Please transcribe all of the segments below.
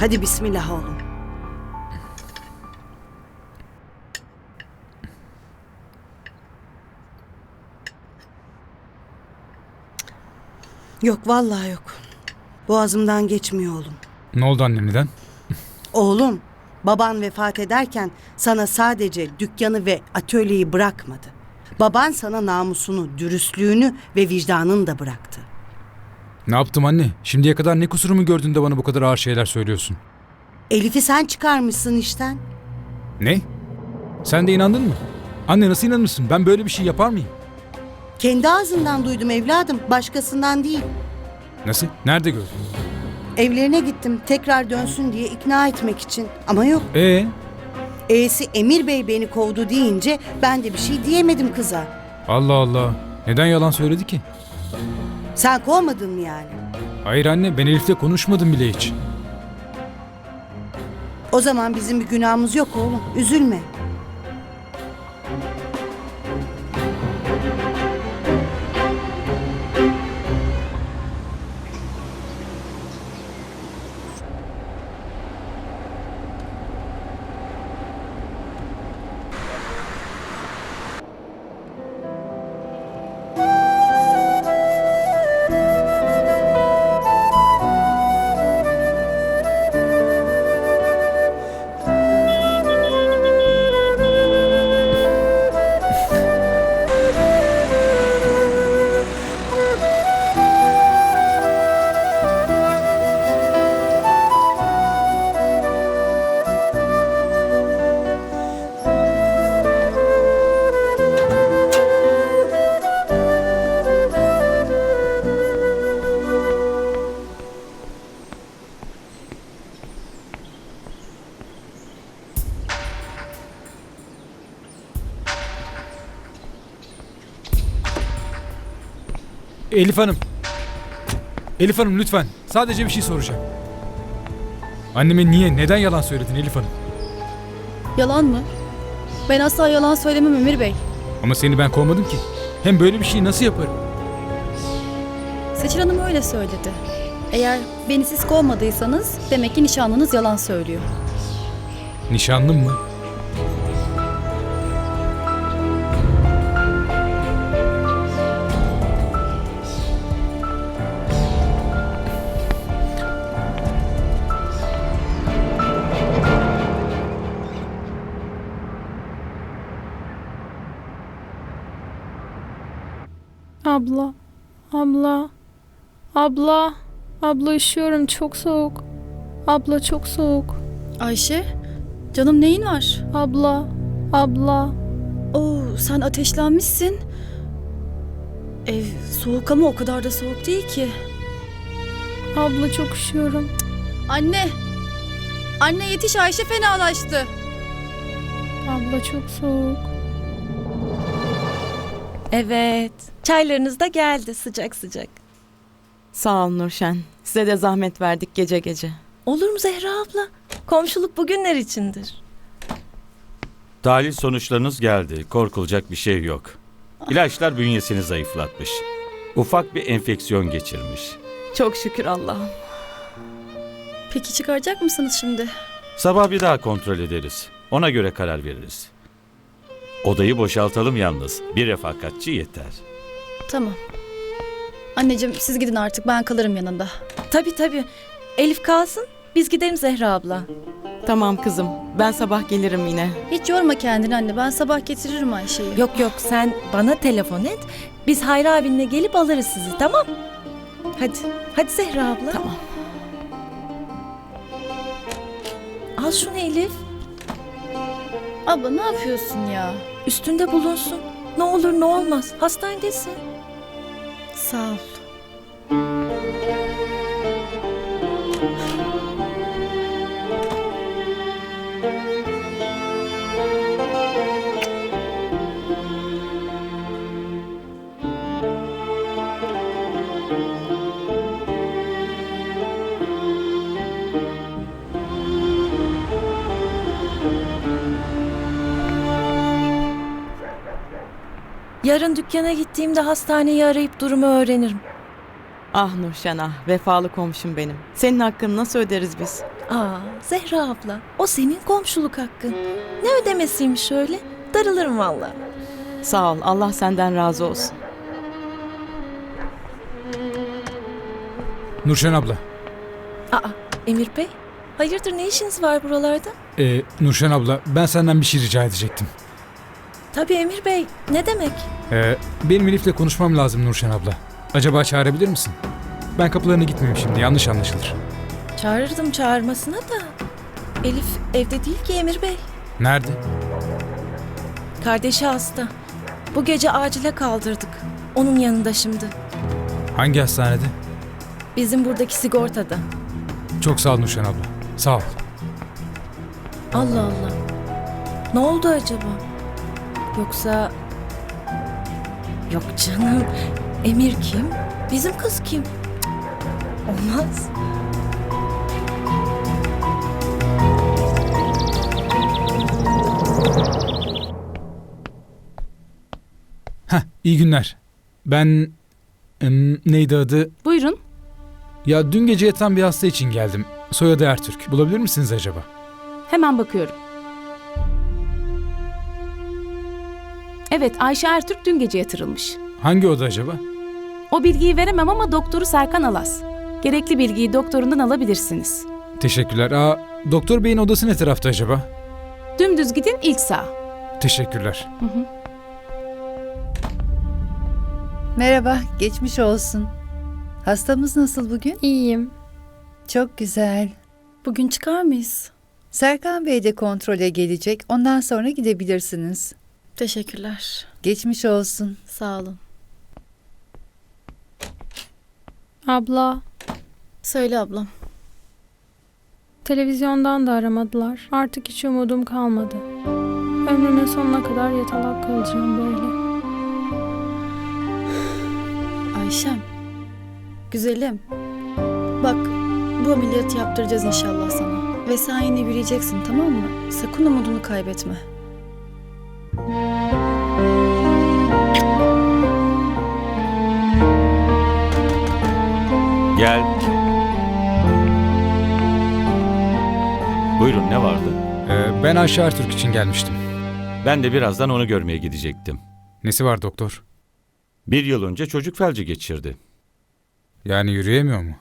Hadi bismillah oğlum. Yok vallahi yok. Boğazımdan geçmiyor oğlum. Ne oldu annem neden? Oğlum, baban vefat ederken sana sadece dükkanı ve atölyeyi bırakmadı. Baban sana namusunu, dürüstlüğünü ve vicdanını da bıraktı. Ne yaptım anne? Şimdiye kadar ne kusurumu gördün de bana bu kadar ağır şeyler söylüyorsun? Elif'i sen çıkarmışsın işten. Ne? Sen de inandın mı? Anne nasıl inanırsın? Ben böyle bir şey yapar mıyım? Kendi ağzından duydum evladım, başkasından değil. Nasıl? Nerede gördün? Evlerine gittim tekrar dönsün diye ikna etmek için. Ama yok. Ee, E'si Emir Bey beni kovdu deyince ben de bir şey diyemedim kıza. Allah Allah. Neden yalan söyledi ki? Sen kovmadın mı yani? Hayır anne ben Elif'le konuşmadım bile hiç. O zaman bizim bir günahımız yok oğlum. Üzülme. Elif Hanım. Elif Hanım lütfen. Sadece bir şey soracağım. Anneme niye, neden yalan söyledin Elif Hanım? Yalan mı? Ben asla yalan söylemem Emir Bey. Ama seni ben kovmadım ki. Hem böyle bir şeyi nasıl yaparım? Seçil Hanım öyle söyledi. Eğer beni siz kovmadıysanız demek ki nişanlınız yalan söylüyor. Nişanlım mı? Abla, abla, abla, abla üşüyorum çok soğuk. Abla çok soğuk. Ayşe, canım neyin var? Abla, abla. Oo, sen ateşlenmişsin. Ev soğuk ama o kadar da soğuk değil ki. Abla çok üşüyorum. Anne! Anne yetiş Ayşe fenalaştı. Abla çok soğuk. Evet. Çaylarınız da geldi sıcak sıcak. Sağ ol Nurşen. Size de zahmet verdik gece gece. Olur mu Zehra abla? Komşuluk bugünler içindir. Tahlil sonuçlarınız geldi. Korkulacak bir şey yok. İlaçlar bünyesini zayıflatmış. Ufak bir enfeksiyon geçirmiş. Çok şükür Allah'ım. Peki çıkaracak mısınız şimdi? Sabah bir daha kontrol ederiz. Ona göre karar veririz. Odayı boşaltalım yalnız. Bir refakatçi yeter. Tamam. Anneciğim siz gidin artık ben kalırım yanında. Tabii tabii. Elif kalsın. Biz gidelim Zehra abla. Tamam kızım. Ben sabah gelirim yine. Hiç yorma kendini anne ben sabah getiririm Ayşe'yi. Yok yok sen bana telefon et. Biz Hayri abinle gelip alırız sizi tamam? Hadi. Hadi Zehra abla. Tamam. Al şunu Elif. Abla ne yapıyorsun ya? Üstünde bulunsun. Ne olur ne olmaz. Hastanedesin. Sağ ol. Yarın dükkana gittiğimde hastaneyi arayıp durumu öğrenirim. Ah Nurşen ah. Vefalı komşum benim. Senin hakkını nasıl öderiz biz? Aa Zehra abla o senin komşuluk hakkın. Ne ödemesiymiş öyle? Darılırım valla. Sağ ol. Allah senden razı olsun. Nurşen abla. Aa Emir Bey hayırdır ne işiniz var buralarda? Ee, Nurşen abla ben senden bir şey rica edecektim. Tabii Emir Bey ne demek? Ee, benim Elif'le konuşmam lazım Nurşen abla. Acaba çağırabilir misin? Ben kapılarına gitmeyeyim şimdi yanlış anlaşılır. Çağırırdım çağırmasına da. Elif evde değil ki Emir Bey. Nerede? Kardeşi hasta. Bu gece acile kaldırdık. Onun yanında şimdi. Hangi hastanede? Bizim buradaki sigortada. Çok sağ ol Nurşen abla. Sağ ol. Allah Allah. Ne oldu acaba? Yoksa... Yok canım. Emir kim? Bizim kız kim? Cık, Olmaz. Heh, iyi günler. Ben... em, neydi adı? Buyurun. Ya dün gece yatan bir hasta için geldim. Soyadı Ertürk. Bulabilir misiniz acaba? Hemen bakıyorum. Evet Ayşe Ertürk dün gece yatırılmış. Hangi oda acaba? O bilgiyi veremem ama doktoru Serkan Alas. Gerekli bilgiyi doktorundan alabilirsiniz. Teşekkürler. Aa, doktor beyin odası ne tarafta acaba? Dümdüz gidin ilk sağ. Teşekkürler. Merhaba, geçmiş olsun. Hastamız nasıl bugün? İyiyim. Çok güzel. Bugün çıkar mıyız? Serkan Bey de kontrole gelecek. Ondan sonra gidebilirsiniz. Teşekkürler. Geçmiş olsun. Sağ olun. Abla, Söyle ablam. televizyondan da aramadılar. Artık hiç umudum kalmadı. Ömrümün sonuna kadar yatalak kalacağım böyle. Ayşem. Güzelim. Bak bu ameliyatı yaptıracağız inşallah sana. Ve sen yine yürüyeceksin tamam mı? Sakın umudunu kaybetme. Gel. Buyurun ne vardı? Ee, ben Ayşe Ertürk için gelmiştim. Ben de birazdan onu görmeye gidecektim. Nesi var doktor? Bir yıl önce çocuk felci geçirdi. Yani yürüyemiyor mu?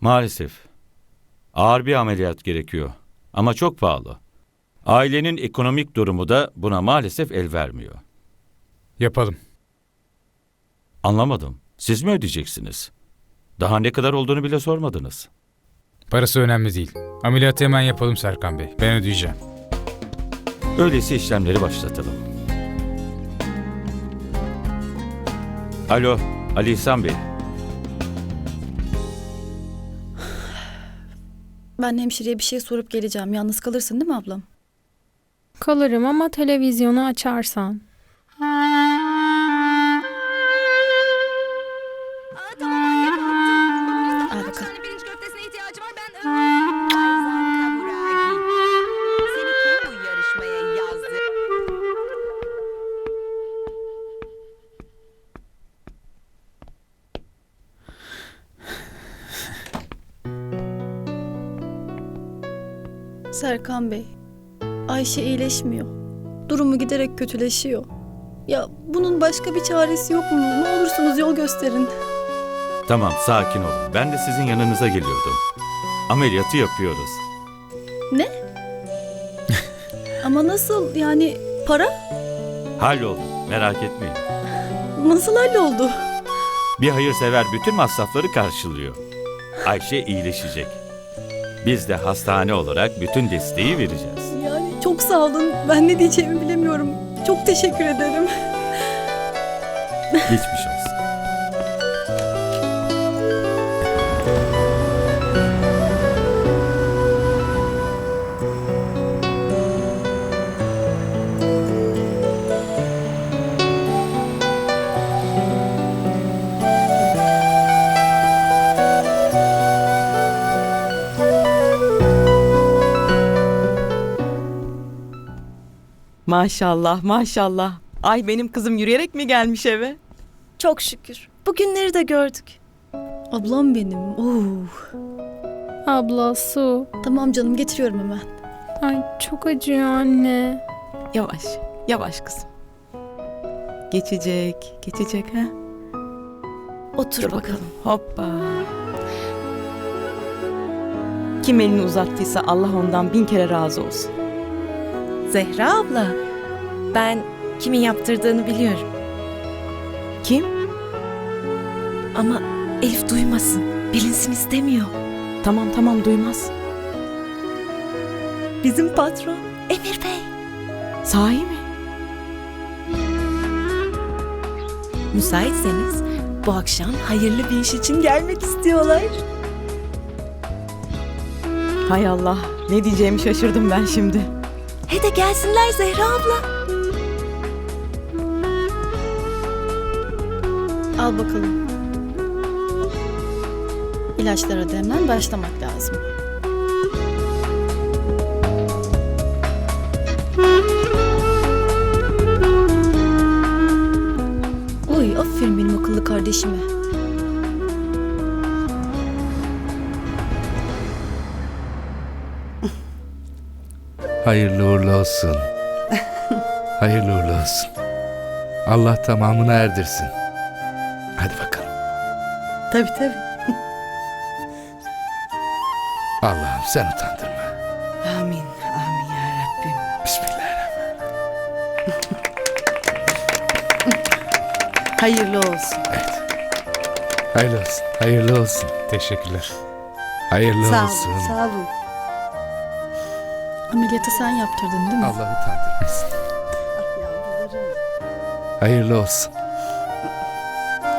Maalesef. Ağır bir ameliyat gerekiyor. Ama çok pahalı. Ailenin ekonomik durumu da buna maalesef el vermiyor. Yapalım. Anlamadım. Siz mi ödeyeceksiniz? Daha ne kadar olduğunu bile sormadınız. Parası önemli değil. Ameliyatı hemen yapalım Serkan Bey. Ben ödeyeceğim. Öyleyse işlemleri başlatalım. Alo, Ali İhsan Bey. Ben hemşireye bir şey sorup geleceğim. Yalnız kalırsın değil mi ablam? Kalırım ama televizyonu açarsan. Serkan Bey, Ayşe iyileşmiyor. Durumu giderek kötüleşiyor. Ya bunun başka bir çaresi yok mu? Ne olursunuz yol gösterin. Tamam, sakin olun. Ben de sizin yanınıza geliyordum. Ameliyatı yapıyoruz. Ama nasıl yani para Halloldu, merak etmeyin. nasıl halloldu? Bir hayırsever bütün masrafları karşılıyor. Ayşe iyileşecek. Biz de hastane olarak bütün desteği vereceğiz. Yani çok sağ olun. Ben ne diyeceğimi bilemiyorum. Çok teşekkür ederim. Geçmiş olsun. Maşallah maşallah. Ay benim kızım yürüyerek mi gelmiş eve? Çok şükür. Bugünleri de gördük. Ablam benim. Oo. Abla su. Tamam canım getiriyorum hemen. Ay çok acıyor anne. Yavaş, yavaş kızım. Geçecek, geçecek ha. Otur Dur bakalım. bakalım. Hoppa. Kim elini uzattıysa Allah ondan bin kere razı olsun. Zehra abla, ben kimin yaptırdığını biliyorum. Kim? Ama Elif duymasın, bilinsin istemiyor. Tamam tamam duymaz. Bizim patron Emir Bey. Sahi mi? Müsaitseniz bu akşam hayırlı bir iş için gelmek istiyorlar. Hay Allah. Ne diyeceğimi şaşırdım ben şimdi. He de gelsinler Zehra abla. Al bakalım. İlaçlara da hemen başlamak lazım. Oy aferin benim akıllı kardeşime. Hayırlı uğurlu olsun. Hayırlı uğurlu olsun. Allah tamamını erdirsin. Hadi bakalım. Tabii tabii. Allah'ım sen utandırma. Amin. Amin ya Rabbim. Bismillahirrahmanirrahim. Hayırlı olsun. Hayırlı olsun. Hayırlı olsun. Teşekkürler. Hayırlı Sağ olsun. olun. Sağ olun. Ameliyatı sen yaptırdın değil mi? Allah utandırmasın. Ah. Hayırlı olsun.